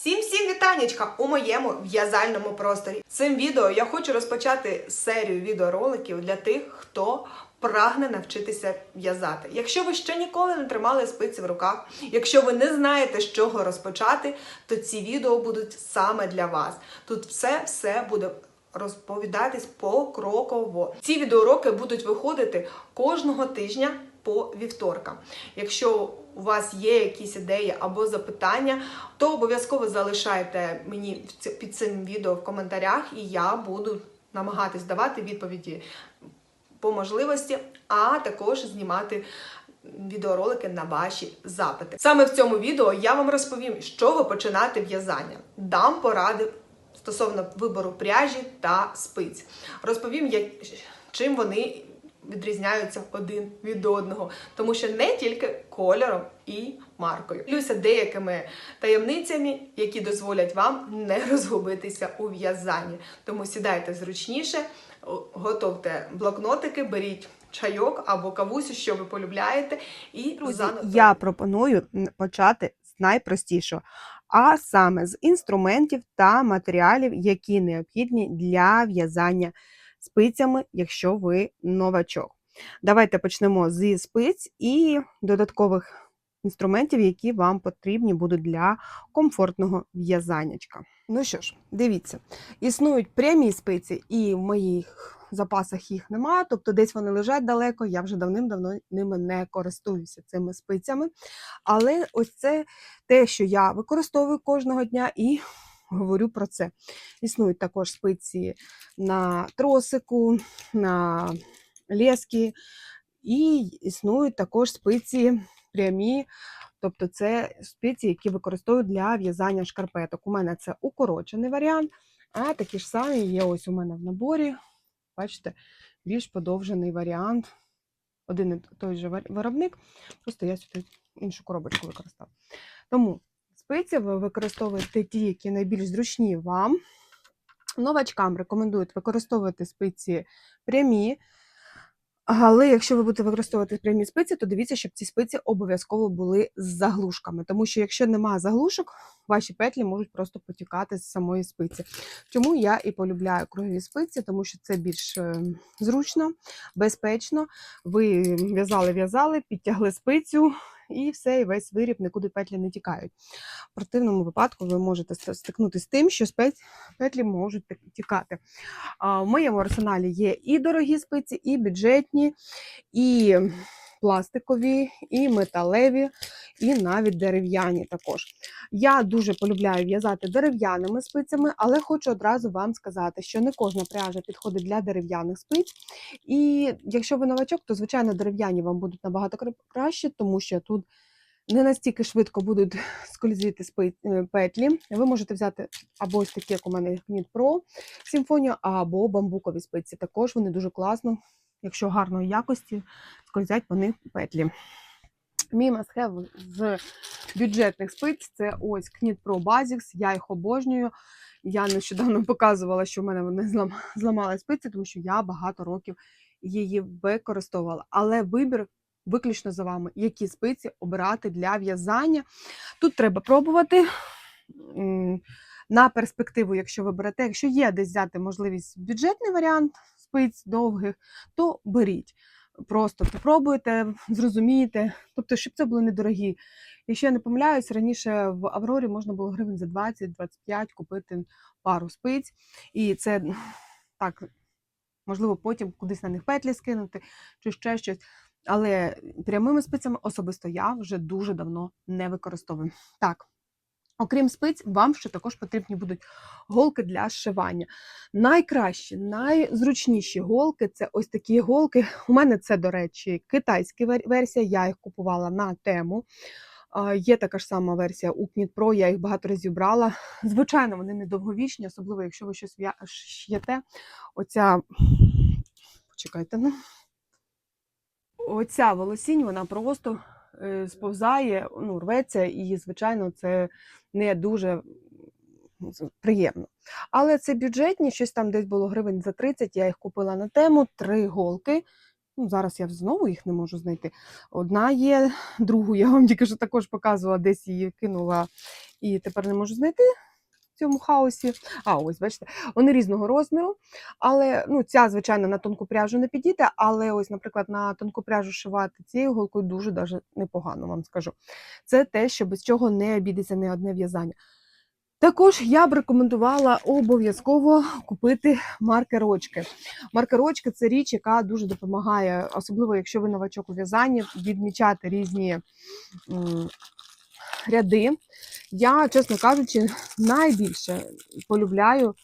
Всім всім вітанечка у моєму в'язальному просторі. Цим відео я хочу розпочати серію відеороликів для тих, хто прагне навчитися в'язати. Якщо ви ще ніколи не тримали спиці в руках, якщо ви не знаєте, з чого розпочати, то ці відео будуть саме для вас. Тут все все буде розповідатись покроково. Ці відеоуроки будуть виходити кожного тижня по вівторкам. Якщо у вас є якісь ідеї або запитання, то обов'язково залишайте мені під цим відео в коментарях, і я буду намагатись давати відповіді по можливості, а також знімати відеоролики на ваші запити. Саме в цьому відео я вам розповім, з чого починати в'язання. Дам поради стосовно вибору пряжі та спиць. Розповім, як, чим вони відрізняються один від одного, тому що не тільки кольором і маркою. Ділюся деякими таємницями, які дозволять вам не розгубитися у в'язанні. Тому сідайте зручніше, готовте блокнотики, беріть чайок або кавусю, що ви полюбляєте, і Друзі, я пропоную почати з найпростішого, а саме з інструментів та матеріалів, які необхідні для в'язання спицями, якщо ви новачок. Давайте почнемо зі спиць і додаткових інструментів, які вам потрібні будуть для комфортного в'язаннячка. Ну що ж, дивіться, існують прямі спиці, і в моїх запасах їх немає, тобто десь вони лежать далеко, я вже давним-давно ними не користуюся цими спицями. Але ось це те, що я використовую кожного дня і говорю про це. Існують також спиці на тросику, на лески, і існують також спиці прямі. Тобто це спиці, які використовують для в'язання шкарпеток. У мене це укорочений варіант, а такі ж самі є ось у мене в наборі. Бачите, більш подовжений варіант. Один і той же виробник, просто я сюди іншу коробочку використала. Тому спиці ви використовуєте ті, які найбільш зручні вам. Новачкам рекомендують використовувати спиці прямі. Але якщо ви будете використовувати прямі спиці, то дивіться, щоб ці спиці обов'язково були з заглушками. Тому що якщо немає заглушок, ваші петлі можуть просто потікати з самої спиці. Чому я і полюбляю кругові спиці, тому що це більш е, зручно, безпечно. Ви в'язали, в'язали, підтягли спицю, і все, і весь виріб нікуди петлі не тікають. В противному випадку ви можете ст- стикнутися з тим, що спець- петлі можуть тікати. В моєму арсеналі є і дорогі спиці, і бюджетні, і пластикові, і металеві, і навіть дерев'яні також. Я дуже полюбляю в'язати дерев'яними спицями, але хочу одразу вам сказати, що не кожна пряжа підходить для дерев'яних спиць. І якщо ви новачок, то звичайно дерев'яні вам будуть набагато краще, тому що тут не настільки швидко будуть скользити е, петлі. Ви можете взяти або ось такі, як у мене Knit Pro Симфонія, або бамбукові спиці. Також вони дуже класно, якщо гарної якості, скользять вони петлі. Мій must-have з бюджетних спиць це ось Knit Pro Basics, я їх обожнюю. Я нещодавно показувала, що в мене вони зламали спиці, тому що я багато років її використовувала. Але вибір виключно за вами, які спиці обирати для в'язання. Тут треба пробувати. На перспективу, якщо ви берете, якщо є десь взяти можливість бюджетний варіант спиць довгих, то беріть. Просто попробуйте, зрозумієте, тобто, щоб це були недорогі. Якщо я не помиляюсь, раніше в Аврорі можна було гривень за 20-25 купити пару спиць, і це так, можливо, потім кудись на них петлі скинути чи ще щось. Але прямими спицями особисто я вже дуже давно не використовую. Так. Окрім спиць, вам ще також потрібні будуть голки для зшивання. Найкращі, найзручніші голки це ось такі голки. У мене це, до речі, китайська версія, я їх купувала на тему. Є така ж сама версія у Pro, я їх багато разів брала. Звичайно, вони недовговічні, особливо якщо ви щось ш'єте. Оця. Почекайте, ну. Оця волосінь, вона просто сповзає, ну, рветься, і, звичайно, це не дуже приємно. Але це бюджетні, щось там десь було гривень за 30, я їх купила на тему, три голки. Ну, зараз я знову їх не можу знайти. Одна є, другу я вам тільки що також показувала, десь її кинула і тепер не можу знайти цьому хаосі. А, ось, бачите, вони різного розміру. Але ну, ця, звичайно, на тонку пряжу не підійде, але ось, наприклад, на тонку пряжу шивати цією голкою дуже даже непогано вам скажу. Це те, що без чого не обійдеться не одне в'язання. Також я б рекомендувала обов'язково купити маркерочки. Маркерочки це річ, яка дуже допомагає, особливо якщо ви новачок у в'язанні, відмічати різні ряди. Я, чесно кажучи, найбільше полюбляю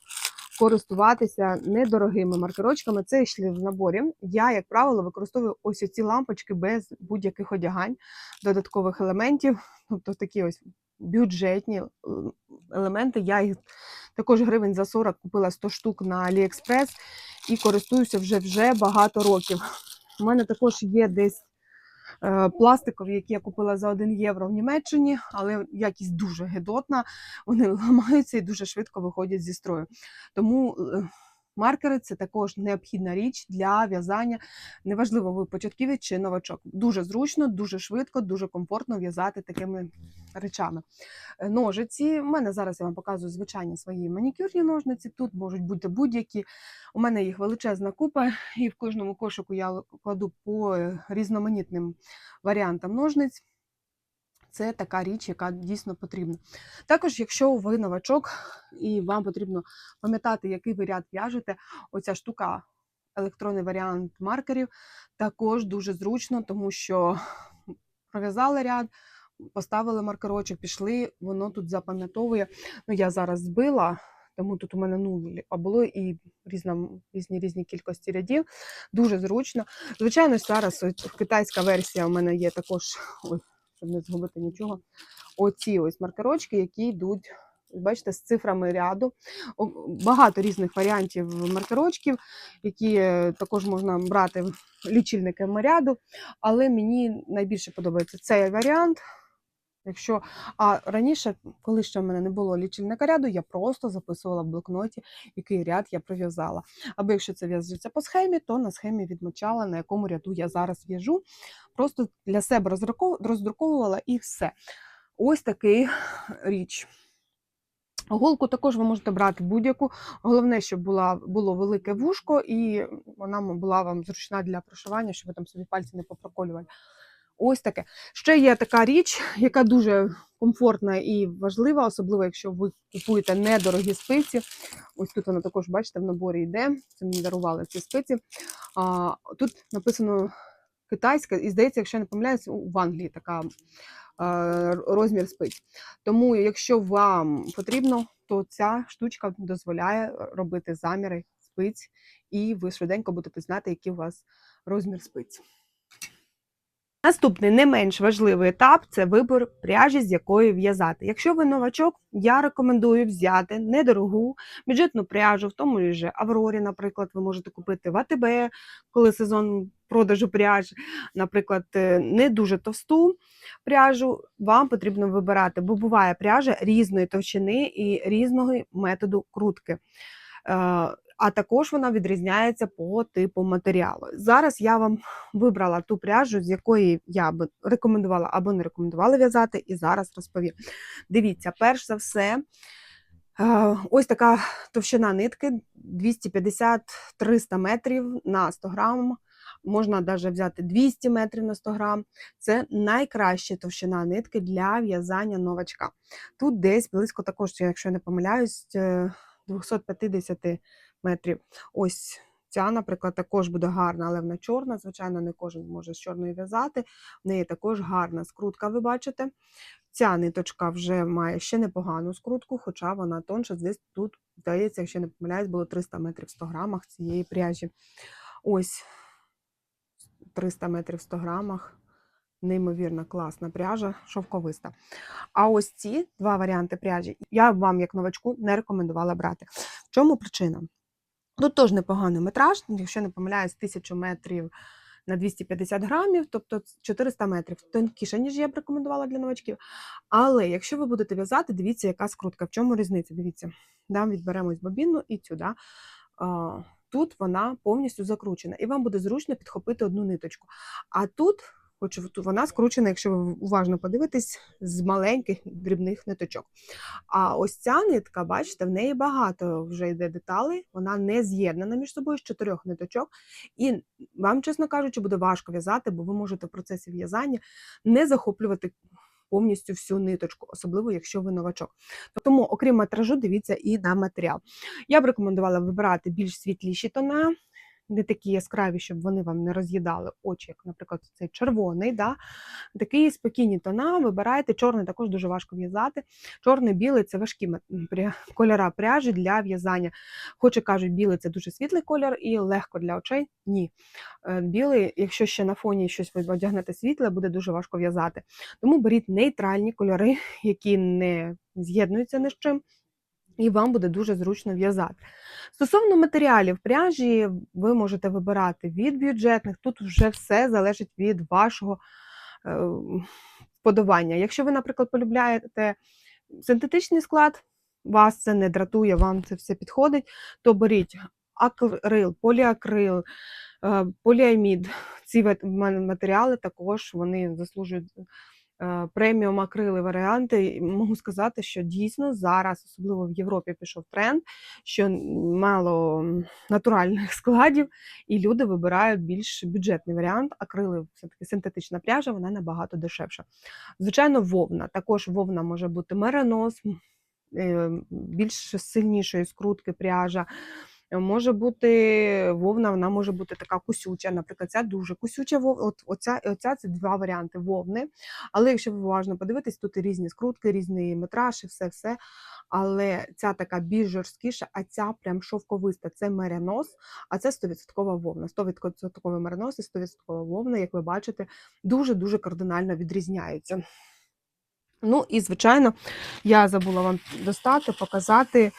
користуватися недорогими маркерочками. Це йшли в наборі. Я, як правило, використовую ось ці лампочки без будь-яких одягань, додаткових елементів, тобто такі ось бюджетні е, елементи. Я їх також гривень за 40 купила 100 штук на AliExpress і користуюся вже вже багато років. У мене також є десь пластикові, які я купила за 1 євро в Німеччині, але якість дуже гидотна. Вони ламаються і дуже швидко виходять зі строю. Тому е, маркери це також необхідна річ для в'язання. Неважливо, ви початківець чи новачок. Дуже зручно, дуже швидко, дуже комфортно в'язати такими речами. Е, Ножиці. У мене зараз я вам показую звичайні свої манікюрні ножниці. Тут можуть бути будь-які. У мене їх величезна купа, і в кожному кошику я кладу по різноманітним варіантам ножниць. Це така річ, яка дійсно потрібна. Також, якщо ви новачок і вам потрібно пам'ятати, який ви ряд в'яжете, оця штука, електронний варіант маркерів, також дуже зручно, тому що пров'язали ряд, поставили маркерочок, пішли, воно тут запам'ятовує. Ну, я зараз збила, тому тут у мене нуль, а було і різна, різні різні кількості рядів. Дуже зручно. Звичайно, зараз ось китайська версія у мене є також, ой, щоб не згубити нічого. Оці ось маркерочки, які йдуть. Бачите, з цифрами ряду. Багато різних варіантів маркерочків, які е, також можна брати лічильниками ряду. Але мені найбільше подобається цей варіант. Якщо а раніше, коли ще в мене не було лічильника ряду, я просто записувала в блокноті, який ряд я прив'язала. Або якщо це в'яжеться по схемі, то на схемі відмічала, на якому ряду я зараз в'яжу. Просто для себе роздруковувала і все. Ось такий річ. Голку також ви можете брати будь-яку. Головне, щоб була, було велике вушко, і вона була вам зручна для прошивання, щоб ви там собі пальці не попроколювали. Ось таке. Ще є така річ, яка дуже комфортна і важлива, особливо якщо ви купуєте недорогі спиці. Ось тут вона також, бачите, в наборі йде. Це мені дарували ці спиці. А, тут написано китайська, і здається, якщо я не помиляюсь, в Англії така а, розмір спиць. Тому, якщо вам потрібно, то ця штучка дозволяє робити заміри спиць, і ви швиденько будете знати, який у вас розмір спиць. Наступний не менш важливий етап це вибір пряжі, з якої в'язати. Якщо ви новачок, я рекомендую взяти недорогу бюджетну пряжу, в тому ж Аврорі, наприклад, ви можете купити в АТБ, коли сезон продажу пряжі, наприклад, е, не дуже товсту пряжу. Вам потрібно вибирати, бо буває пряжа різної товщини і різного методу крутки. Е, А також вона відрізняється по типу матеріалу. Зараз я вам вибрала ту пряжу, з якої я би рекомендувала або не рекомендувала в'язати, і зараз розповім. Дивіться, перш за все, е, ось така товщина нитки 250-300 метрів на 100 грам. Можна навіть взяти 200 метрів на 100 грам. Це найкраща товщина нитки для в'язання новачка. Тут десь близько також, якщо я не помиляюсь, е, 250 метрів. Ось ця, наприклад, також буде гарна, але вона чорна. Звичайно, не кожен може з чорної в'язати. В неї також гарна скрутка, ви бачите. Ця ниточка вже має ще непогану скрутку, хоча вона тонша. Десь тут, здається, якщо не помиляюсь, було 300 метрів в 100 грамах цієї пряжі. Ось 300 метрів в 100 грамах. Неймовірно класна пряжа, шовковиста. А ось ці два варіанти пряжі я вам, як новачку, не рекомендувала брати. В чому причина? Тут теж непоганий метраж, якщо не помиляюсь, 1000 метрів на 250 грамів, тобто 400 метрів. Тонкіше, ніж я б рекомендувала для новачків. Але якщо ви будете в'язати, дивіться, яка скрутка. В чому різниця? Дивіться, да, відберемо ось бобінну і цю. Да. Тут вона повністю закручена, і вам буде зручно підхопити одну ниточку. А тут Хоч вона скручена, якщо ви уважно подивитесь, з маленьких дрібних ниточок. А ось ця нитка, бачите, в неї багато вже йде деталей, вона не з'єднана між собою з чотирьох ниточок. І вам, чесно кажучи, буде важко в'язати, бо ви можете в процесі в'язання не захоплювати повністю всю ниточку, особливо якщо ви новачок. Тому, окрім метражу, дивіться і на матеріал. Я б рекомендувала вибирати більш світліші тона, не такі яскраві, щоб вони вам не роз'їдали очі, як, наприклад, цей червоний. Да? Такі спокійні тона, вибирайте. Чорний також дуже важко в'язати. Чорний, білий це важкі кольора пряжі для в'язання. Хоч і кажуть, білий це дуже світлий колір і легко для очей. Ні. Е, Білий, якщо ще на фоні щось одягнете світле, буде дуже важко в'язати. Тому беріть нейтральні кольори, які не з'єднуються ні з чим, і вам буде дуже зручно в'язати. Стосовно матеріалів пряжі, ви можете вибирати від бюджетних, тут вже все залежить від вашого е, вподобання. Якщо ви, наприклад, полюбляєте синтетичний склад, вас це не дратує, вам це все підходить, то беріть акрил, поліакрил, е, поліамід. Ці матеріали також вони заслужують преміум акрили варіанти. Можу сказати, що дійсно зараз, особливо в Європі, пішов тренд, що мало натуральних складів, і люди вибирають більш бюджетний варіант. Акрили все-таки синтетична пряжа, вона набагато дешевша. Звичайно, вовна. Також вовна може бути меренос, е, більш сильнішої скрутки пряжа. Може бути вовна, вона може бути така кусюча. Наприклад, ця дуже кусюча вовна. От оця, оця це два варіанти вовни. Але якщо ви уважно подивитесь, тут різні скрутки, різний метраж, і все, все. Але ця така більш жорсткіша, а ця прям шовковиста. Це меринос, а це 100% вовна. 100% меринос і 100% вовна, як ви бачите, дуже-дуже кардинально відрізняються. Ну і, звичайно, я забула вам достати, показати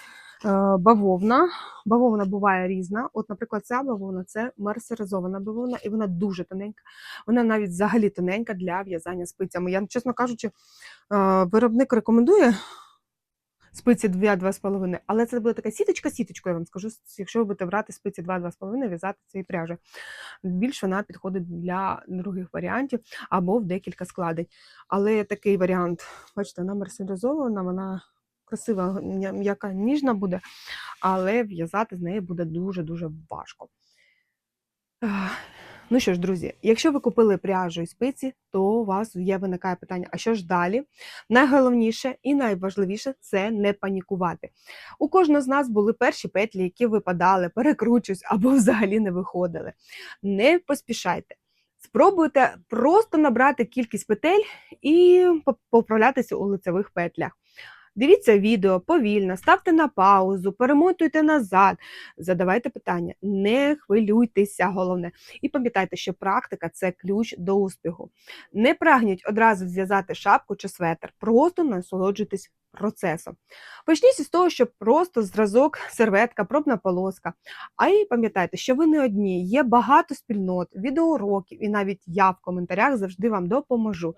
бавовна. Бавовна буває різна. От, наприклад, ця бавовна це мерсеризована бавовна, і вона дуже тоненька. Вона навіть взагалі тоненька для в'язання спицями. Я, чесно кажучи, е, виробник рекомендує спиці 2-2,5, але це буде така сіточка-сіточка, я вам скажу, якщо ви будете брати спиці 2-2,5, в'язати цієї пряжі. Більш вона підходить для других варіантів або в декілька складень. Але такий варіант, бачите, вона мерсеризована, вона красива, м'я- м'яка, ніжна буде, але в'язати з неї буде дуже-дуже важко. Ну що ж, друзі, якщо ви купили пряжу і спиці, то у вас є виникає питання: а що ж далі? Найголовніше і найважливіше це не панікувати. У кожного з нас були перші петлі, які випадали, перекручусь або взагалі не виходили. Не поспішайте. Спробуйте просто набрати кількість петель і поправлятися у лицевих петлях. Дивіться відео повільно, ставте на паузу, перемотуйте назад, задавайте питання, не хвилюйтеся, головне. І пам'ятайте, що практика це ключ до успіху. Не прагніть одразу зв'язати шапку чи светр, просто насолоджуйтесь процесом. Почніть із того, що просто зразок, серветка, пробна полоска. А і пам'ятайте, що ви не одні, є багато спільнот, відеоуроків, і навіть я в коментарях завжди вам допоможу.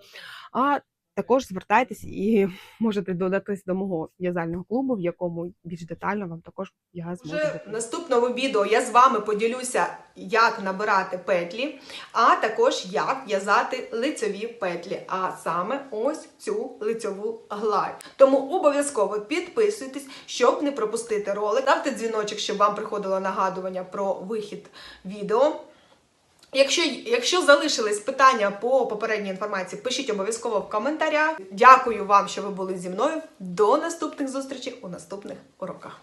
А також звертайтесь і можете додатись до мого в'язального клубу, в якому більш детально вам також я зможу Вже в наступному відео я з вами поділюся, як набирати петлі, а також як в'язати лицеві петлі, а саме ось цю лицьову гладь. Тому обов'язково підписуйтесь, щоб не пропустити ролик. Ставте дзвіночок, щоб вам приходило нагадування про вихід відео. Якщо, якщо залишились питання по попередній інформації, пишіть обов'язково в коментарях. Дякую вам, що ви були зі мною. До наступних зустрічей у наступних уроках.